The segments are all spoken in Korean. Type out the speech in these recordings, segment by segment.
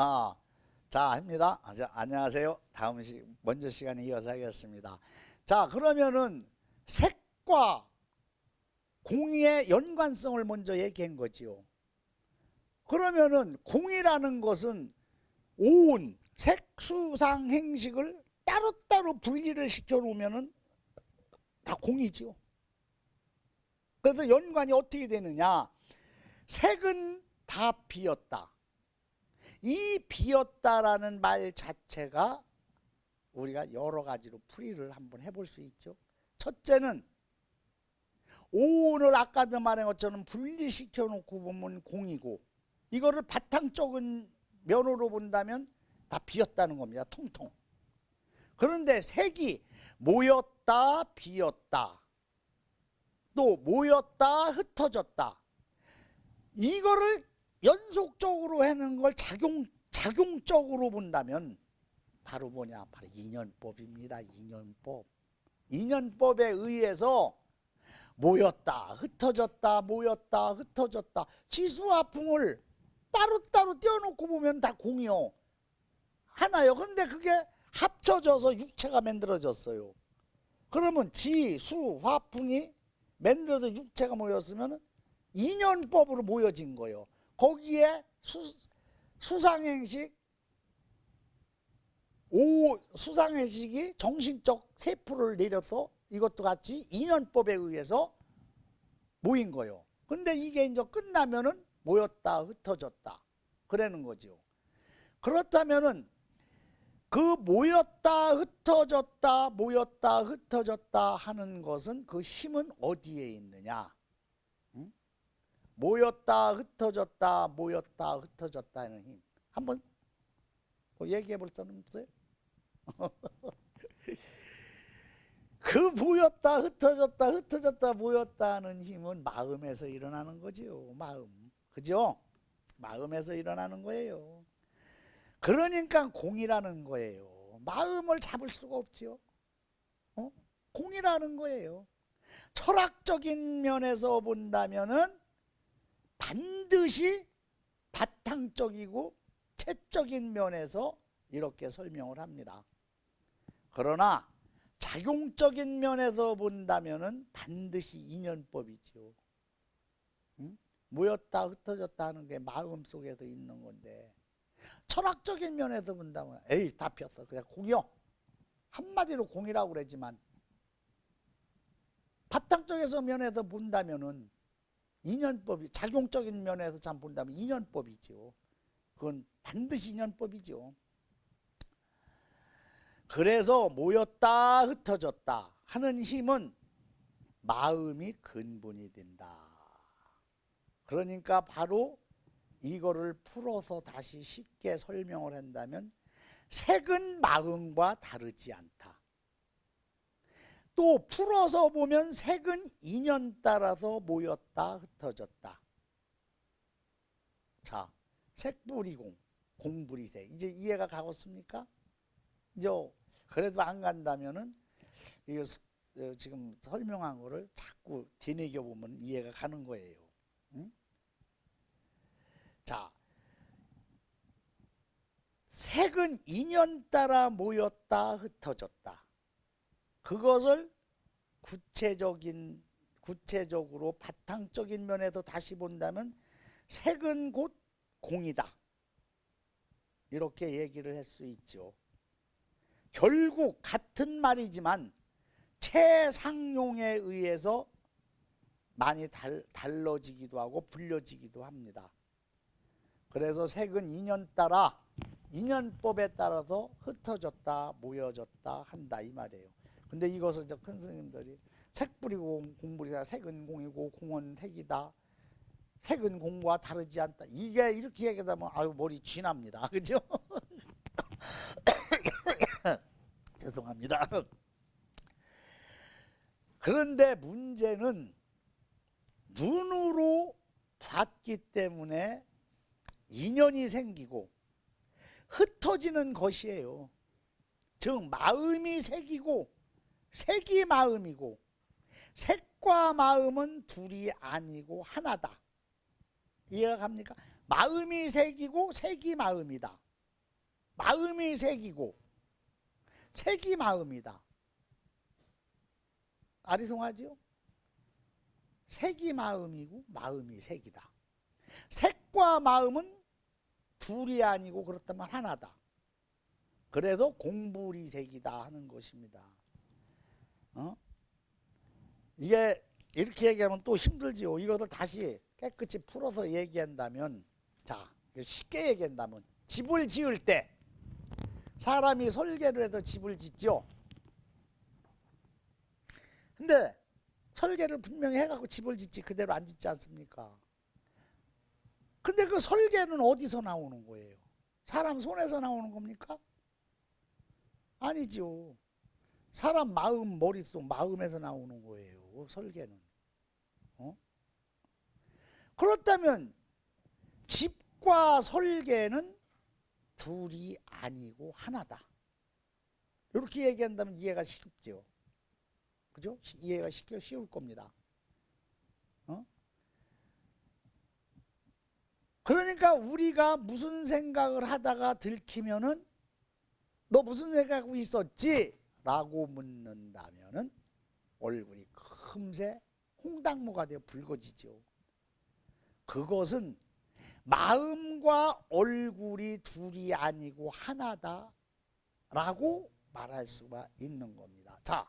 아, 자, 합니다. 아, 자, 안녕하세요. 다음 시, 먼저 시간에 이어서 하겠습니다. 자, 그러면은 색과 공의 연관성을 먼저 얘기한 거지요. 그러면은 공이라는 것은 온 색수상 행식을 따로따로 분리를 시켜 놓으면은 다 공이지요. 그래서 연관이 어떻게 되느냐? 색은 다 비었다. 이 비었다라는 말 자체가 우리가 여러 가지로 풀이를 한번 해볼 수 있죠. 첫째는 오온을 아까도 말한 것처럼 분리시켜 놓고 보면 공이고 이거를 바탕적인 면으로 본다면 다 비었다는 겁니다. 통통. 그런데 색이 모였다 비었다 또 모였다 흩어졌다 이거를 연속적으로 하는 걸 작용 작용적으로 본다면 바로 뭐냐 바로 인연법입니다. 인연법. 인연법에 의해서 모였다 흩어졌다 모였다 흩어졌다 지수화풍을 따로따로 떼어놓고 보면 다 공이요 하나요. 그런데 그게 합쳐져서 육체가 만들어졌어요. 그러면 지 수 화 풍이 만들어서 육체가 모였으면 인연법으로 모여진 거예요. 거기에 수, 수상행식 오 수상행식이 정신적 세포를 내려서 이것도 같이 인연법에 의해서 모인 거예요. 근데 이게 이제 끝나면은 모였다 흩어졌다 그러는 거죠. 그렇다면은 그 모였다 흩어졌다 모였다 흩어졌다 하는 것은 그 힘은 어디에 있느냐? 응? 모였다 흩어졌다 모였다 흩어졌다 하는 힘 한번 뭐 얘기해 볼 사람 없어요? 그 모였다 흩어졌다 흩어졌다 모였다 하는 힘은 마음에서 일어나는 거지요 마음 그죠? 마음에서 일어나는 거예요 그러니까 공이라는 거예요. 마음을 잡을 수가 없지요. 어? 공이라는 거예요. 철학적인 면에서 본다면은 반드시 바탕적이고 채적인 면에서 이렇게 설명을 합니다. 그러나 작용적인 면에서 본다면은 반드시 인연법이죠. 응? 모였다 흩어졌다 하는 게 마음 속에서 있는 건데 철학적인 면에서 본다면 에이 다 피었어 그냥 공이요 한마디로 공이라고 그러지만 바탕적에서 면에서 본다면은 인연법이 작용적인 면에서 참 본다면 인연법이죠 그건 반드시 인연법이죠 그래서 모였다 흩어졌다 하는 힘은 마음이 근본이 된다. 그러니까 바로 이거를 풀어서 다시 쉽게 설명을 한다면 색은 마음과 다르지 않다. 또 풀어서 보면 색은 인연 따라서 모였다 흩어졌다. 자, 색불이공, 공불이색. 이제 이해가 가겠습니까? 이제 그래도 안 간다면은 이거 어, 지금 설명한 거를 자꾸 뒤내겨 보면 이해가 가는 거예요. 응? 자, 색은 인연 따라 모였다 흩어졌다. 그것을 구체적인 구체적으로 바탕적인 면에서 다시 본다면 색은 곧 공이다. 이렇게 얘기를 할 수 있죠. 결국 같은 말이지만 최상용에 의해서 많이 달, 달라지기도 하고 불려지기도 합니다. 그래서 색은 인연 따라 인연법에 따라서 흩어졌다 모여졌다 한다 이 말이에요. 근데 이것을 이제 큰 스님들이 색 뿌리고 공부리다 색은 공이고 공은 색이다. 색은 공과 다르지 않다. 이게 이렇게 얘기하면 아유 머리 쥐납니다. 그죠? 죄송합니다. 그런데 문제는 눈으로 봤기 때문에 인연이 생기고 흩어지는 것이에요. 즉 마음이 색이고 색이 마음이고 색과 마음은 둘이 아니고 하나다. 이해가 갑니까? 마음이 색이고 색이 마음이다. 마음이 색이고 색이 마음이다. 아리송하지요? 색이 마음이고 마음이 색이다. 색과 마음은 둘이 아니고 그렇다면 하나다. 그래서 공부리색이다 하는 것입니다. 어? 이게 이렇게 얘기하면 또 힘들지요. 이것을 다시 깨끗이 풀어서 얘기한다면, 자 쉽게 얘기한다면 집을 지을 때 사람이 설계를 해서 집을 짓죠. 근데 설계를 분명히 해갖고 집을 짓지 그대로 안 짓지 않습니까? 근데 그 설계는 어디서 나오는 거예요? 사람 손에서 나오는 겁니까? 아니죠. 사람 마음, 머릿속, 마음에서 나오는 거예요. 설계는. 어? 그렇다면 집과 설계는 둘이 아니고 하나다. 이렇게 얘기한다면 이해가 쉽죠. 그죠? 시- 이해가 쉽게 쉬울 겁니다. 어? 그러니까 우리가 무슨 생각을 하다가 들키면은 너 무슨 생각하고 있었지? 라고 묻는다면은 얼굴이 금세 홍당무가 되어 붉어지죠. 그것은 마음과 얼굴이 둘이 아니고 하나다 라고 말할 수가 있는 겁니다. 자,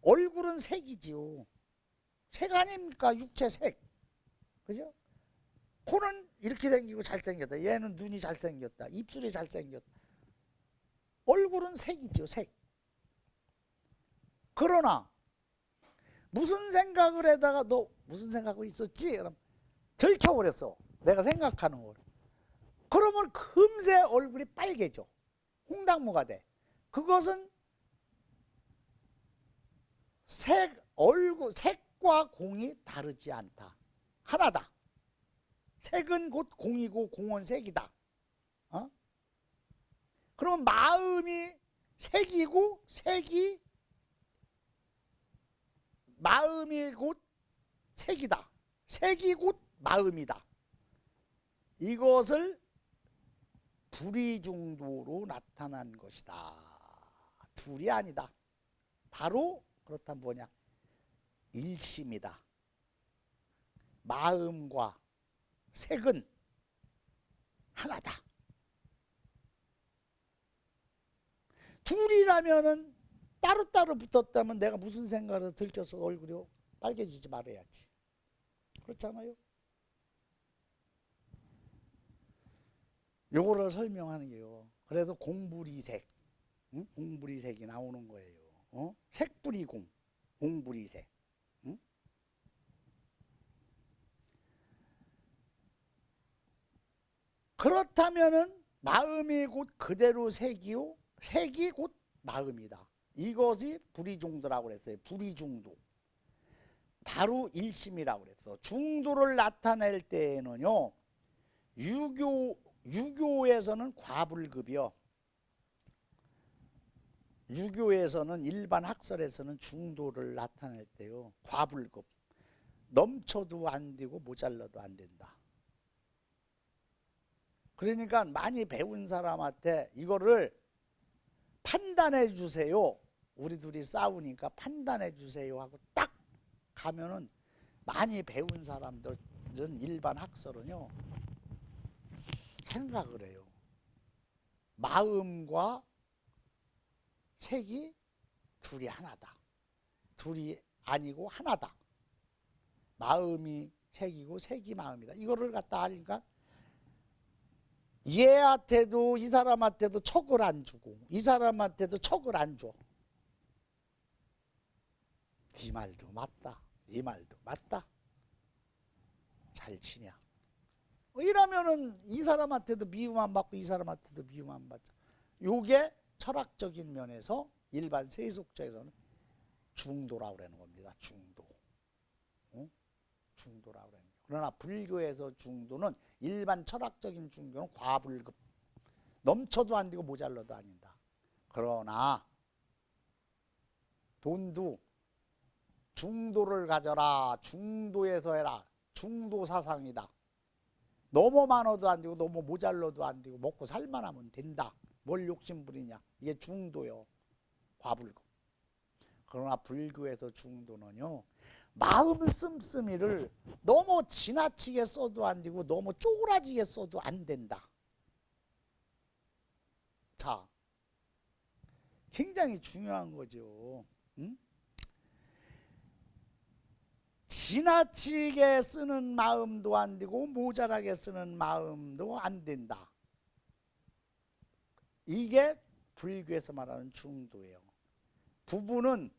얼굴은 색이지요. 색 아닙니까? 육체 색. 그죠? 코는 이렇게 생기고 잘생겼다. 얘는 눈이 잘생겼다. 입술이 잘생겼다. 얼굴은 색이죠, 색. 그러나 무슨 생각을 해다가 너 무슨 생각하고 있었지? 그럼 들켜버렸어. 내가 생각하는 걸. 그러면 금세 얼굴이 빨개져. 홍당무가 돼. 그것은 색, 얼굴, 색과 공이 다르지 않다. 하나다. 색은 곧 공이고 공은 색이다. 어? 그러면 마음이 색이고 색이 마음이 곧 색이다. 색이 곧 마음이다. 이것을 불이중도로 나타난 것이다. 둘이 아니다. 바로 그렇다면 뭐냐? 일심이다. 마음과 색은 하나다. 둘이라면은 따로따로 붙었다면 내가 무슨 생각을 들켜서 얼굴이 빨개지지 말아야지. 그렇잖아요. 요거를 설명하는 게요. 그래서 공부리색, 응? 공부리색이 나오는 거예요. 어? 색부리공, 공부리색. 응? 그렇다면은 마음이 곧 그대로 색이요, 색이 곧 마음이다. 이것이 불이중도라고 그랬어요. 불이중도. 바로 일심이라고 그랬어. 중도를 나타낼 때에는요. 유교 유교에서는 과불급이요. 유교에서는 일반 학설에서는 중도를 나타낼 때요. 과불급. 넘쳐도 안 되고 모자라도 안 된다. 그러니까 많이 배운 사람한테 이거를 판단해 주세요. 우리 둘이 싸우니까 판단해 주세요 하고 딱 가면은 많이 배운 사람들은 일반 학설은요. 생각을 해요. 마음과 색이 둘이 하나다. 둘이 아니고 하나다. 마음이 색이고 색이 마음이다. 이거를 갖다 하니까 얘한테도 이 사람한테도 척을 안 주고 이 사람한테도 척을 안 줘. 이 말도 맞다. 이 말도 맞다. 잘 치냐. 이러면은 이 사람한테도 미움 안 받고 이 사람한테도 미움 안 받죠. 요게 철학적인 면에서 일반 세속자에서는 중도라고 그러는 겁니다. 중도. 어? 중도라고 그러는. 그러나 불교에서 중도는 일반 철학적인 중도는 과불급. 넘쳐도 안 되고 모자라도 아니다. 그러나 돈도 중도를 가져라. 중도에서 해라. 중도 사상이다. 너무 많아도 안 되고 너무 모자라도 안 되고 먹고 살만 하면 된다. 뭘 욕심 부리냐? 이게 중도요. 과불고. 그러나 불교에서 중도는요. 마음 씀씀이를 너무 지나치게 써도 안 되고 너무 쪼그라지게 써도 안 된다. 자, 굉장히 중요한 거죠. 응? 지나치게 쓰는 마음도 안 되고 모자라게 쓰는 마음도 안 된다. 이게 불교에서 말하는 중도예요. 부부는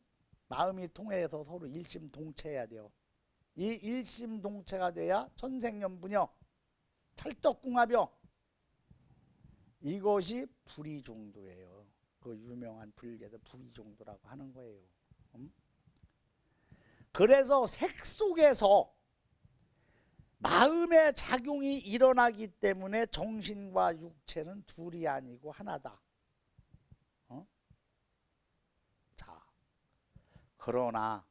마음이 통해서 서로 일심동체해야 돼요. 이 일심동체가 돼야 천생연분여 찰떡궁합여 이것이 불이중도예요. 그 유명한 불교에서 불이중도라고 하는 거예요. 음? 그래서 색 속에서 마음의 작용이 일어나기 때문에 정신과 육체는 둘이 아니고 하나다. 어? 자, 그러나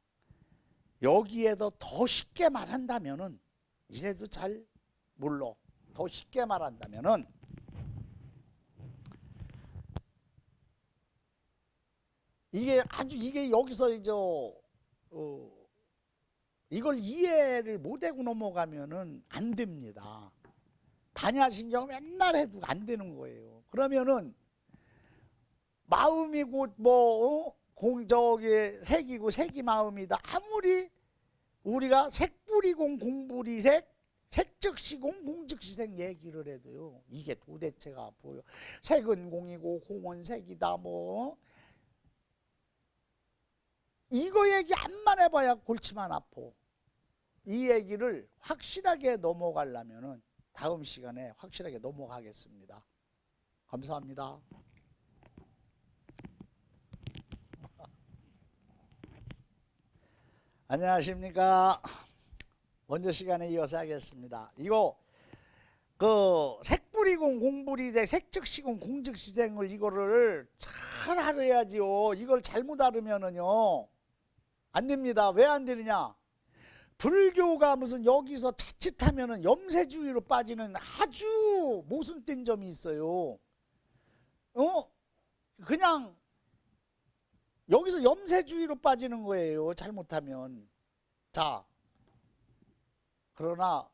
여기에도 더 쉽게 말한다면은 이래도 잘 몰라. 더 쉽게 말한다면은 이게 아주 이게 여기서 이제 어, 이걸 이해를 못하고 넘어가면은 안 됩니다. 반야신경 맨날 해도 안 되는 거예요. 그러면은 마음이고 뭐 어? 공 저기 색이고 색이 마음이다. 아무리 우리가 색불이공 공불이색 색즉시공 공즉시색 얘기를 해도요. 이게 도대체가 보여. 색은 공이고 공은 색이다. 뭐 이거 얘기 안만 해봐야 골치만 아파. 이 얘기를 확실하게 넘어가려면은 다음 시간에 확실하게 넘어가겠습니다. 감사합니다. 안녕하십니까. 먼저 시간에 이어서 하겠습니다. 이거 그 색불이공 공불이색 색즉시공 공즉시생을 이거를 잘 알아야지요. 이걸 잘못 알으면은요 안 됩니다. 왜 안 되느냐? 불교가 무슨 여기서 자칫하면은 염세주의로 빠지는 아주 모순된 점이 있어요. 어? 그냥 여기서 염세주의로 빠지는 거예요. 잘못하면. 자, 그러나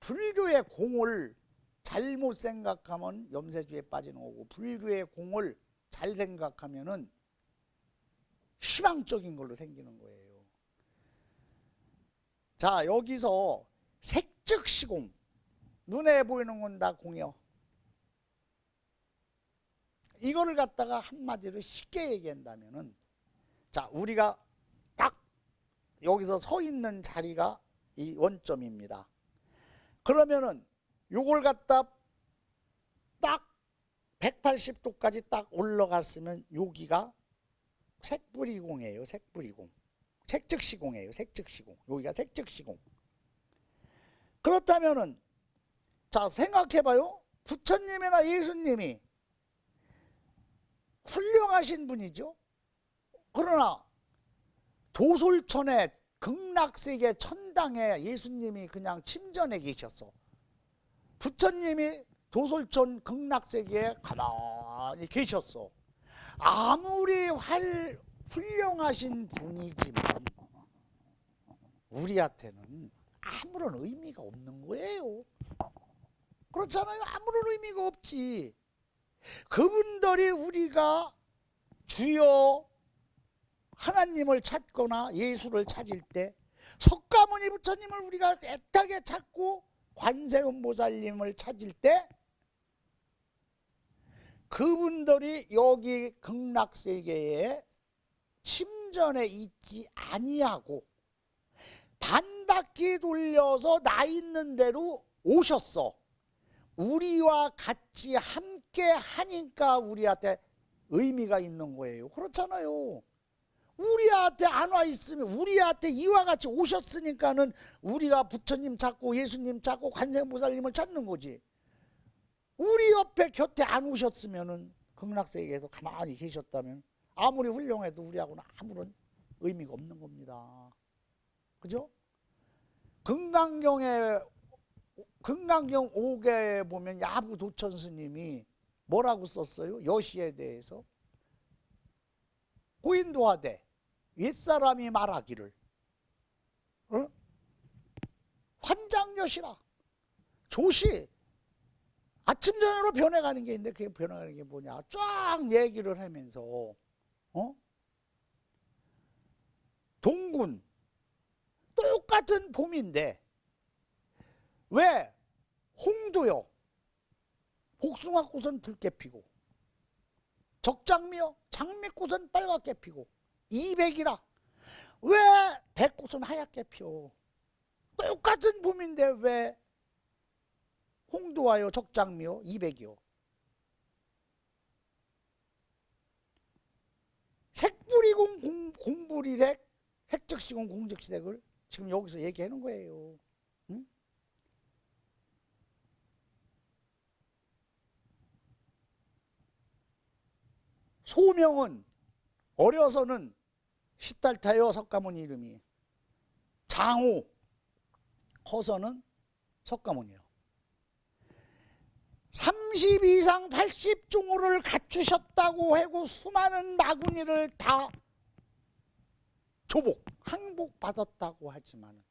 불교의 공을 잘못 생각하면 염세주의에 빠지는 거고 불교의 공을 잘 생각하면은 희망적인 걸로 생기는 거예요. 자, 여기서 색즉 시공. 눈에 보이는 건 다 공이요. 이거를 갖다가 한마디로 쉽게 얘기한다면은 자, 우리가 딱 여기서 서 있는 자리가 이 원점입니다. 그러면은 요걸 갖다 딱 180도까지 딱 올라갔으면 여기가 색불이공이에요. 색불이공. 색즉시공이에요. 색즉시공. 여기가 색즉시공. 그렇다면은 자 생각해 봐요. 부처님이나 예수님이 훌륭하신 분이죠. 그러나 도솔천의 극락세계 천당에 예수님이 그냥 침전해 계셨어. 부처님이 도솔천 극락세계에 가만히 계셨어. 아무리 활, 훌륭하신 분이지만 우리한테는 아무런 의미가 없는 거예요. 그렇잖아요. 아무런 의미가 없지. 그분들이 우리가 주여 하나님을 찾거나 예수를 찾을 때 석가모니 부처님을 우리가 애타게 찾고 관세음 보살님을 찾을 때 그분들이 여기 극락세계에 침전에 있지 아니하고 반 바퀴 돌려서 나 있는 대로 오셨어. 우리와 같이 함께 하니까 우리한테 의미가 있는 거예요. 그렇잖아요. 우리한테 안 와 있으면 우리한테 이와 같이 오셨으니까는 우리가 부처님 찾고 예수님 찾고 관세음보살님을 찾는 거지. 우리 옆에 곁에 안 오셨으면은 극락세계에서 가만히 계셨다면 아무리 훌륭해도 우리하고는 아무런 의미가 없는 겁니다. 그죠? 금강경에 금강경 5개에 보면 야부 도천 스님이 뭐라고 썼어요? 여시에 대해서 고인도하되 윗사람이 말하기를. 어? 환장여시라. 조시. 아침 저녁으로 변해가는 게 있는데 그게 변해가는 게 뭐냐. 쫙 얘기를 하면서 어? 동군. 똑같은 봄인데 왜 홍도요? 복숭아꽃은 붉게 피고 적장미요? 장미꽃은 빨갛게 피고 이백이라. 왜 백꽃은 하얗게 피어 똑같은 봄인데 왜 홍도와요 적장미요? 이백이요? 색불이공 공, 공불이색 색즉시공 공즉시색을 지금 여기서 얘기하는 거예요. 응? 소명은 어려서는 시달타요 석가모니 이름이. 장호 커서는 석가모니요. 30 이상 80종호를 갖추셨다고 하고 수많은 마구니를 다 조복 항복 받았다고 하지만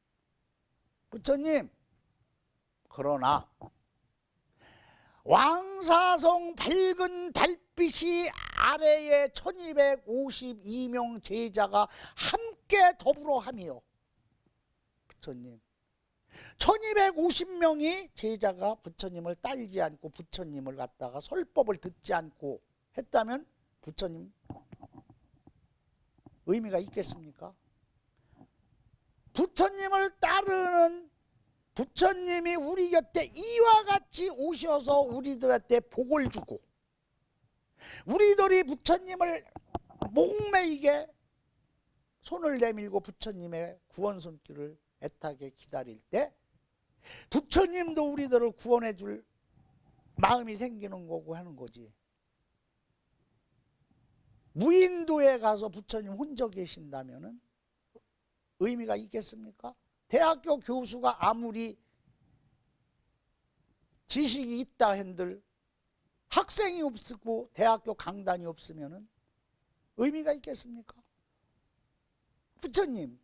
부처님 그러나 왕사성 밝은 달빛이 아래에 1252명 제자가 함께 더불어 함이요. 부처님. 1250명이 제자가 부처님을 따르지 않고 부처님을 갖다가 설법을 듣지 않고 했다면 부처님 의미가 있겠습니까? 부처님을 따르는 부처님이 우리 곁에 이와 같이 오셔서 우리들한테 복을 주고 우리들이 부처님을 목매이게 손을 내밀고 부처님의 구원 손길을 애타게 기다릴 때 부처님도 우리들을 구원해 줄 마음이 생기는 거고 하는 거지. 무인도에 가서 부처님 혼자 계신다면은 의미가 있겠습니까? 대학교 교수가 아무리 지식이 있다 한들 학생이 없고 대학교 강단이 없으면은 의미가 있겠습니까? 부처님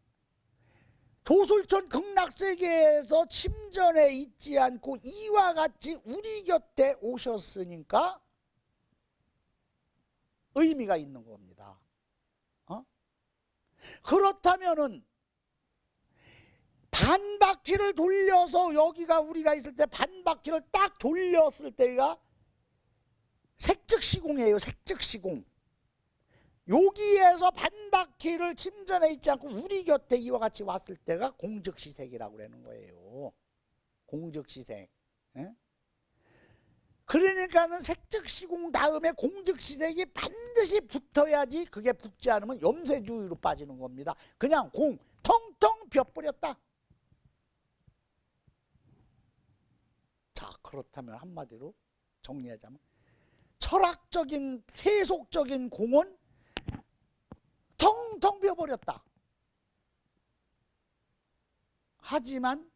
도솔천 극락세계에서 침전에 있지 않고 이와 같이 우리 곁에 오셨으니까 의미가 있는 겁니다. 어? 그렇다면은 반 바퀴를 돌려서 여기가 우리가 있을 때 반 바퀴를 딱 돌렸을 때가 색즉 시공이에요. 색즉 시공. 여기에서 반 바퀴를 침전해 있지 않고 우리 곁에 이와 같이 왔을 때가 공즉시색이라고 그러는 거예요. 공즉시색. 예? 그러니까는 색즉 시공 다음에 공즉시색이 반드시 붙어야지 그게 붙지 않으면 염세주의로 빠지는 겁니다. 그냥 공 텅텅 벼버렸다. 자 그렇다면 한마디로 정리하자면 철학적인 세속적인 공은 텅텅 비어버렸다. 하지만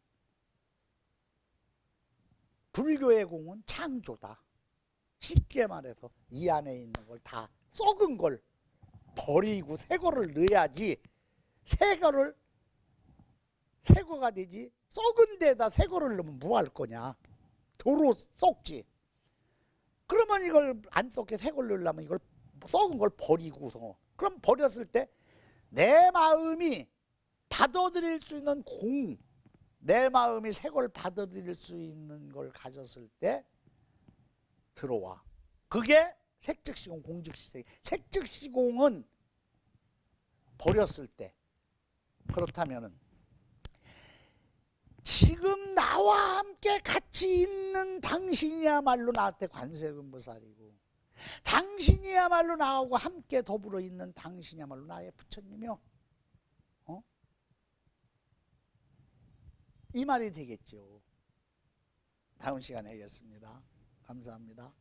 불교의 공은 창조다. 쉽게 말해서 이 안에 있는 걸 다 썩은 걸 버리고 새 거를 넣어야지 새 거를 새 거가 되지 썩은 데다 새 거를 넣으면 뭐 할 거냐 도로 썩지 그러면 이걸 안 썩게 새 걸 넣으려면 이걸 썩은 걸 버리고서 그럼 버렸을 때 내 마음이 받아들일 수 있는 공, 내 마음이 새 걸 받아들일 수 있는 걸 가졌을 때 들어와. 그게 색즉시공, 공즉시색. 색즉시공은 버렸을 때 그렇다면은 지금 나와 함께 같이 있는 당신이야말로 나한테 관세음 보살이고 당신이야말로 나하고 함께 더불어 있는 당신이야말로 나의 부처님이요. 어? 이 말이 되겠죠. 다음 시간에 하겠습니다. 감사합니다.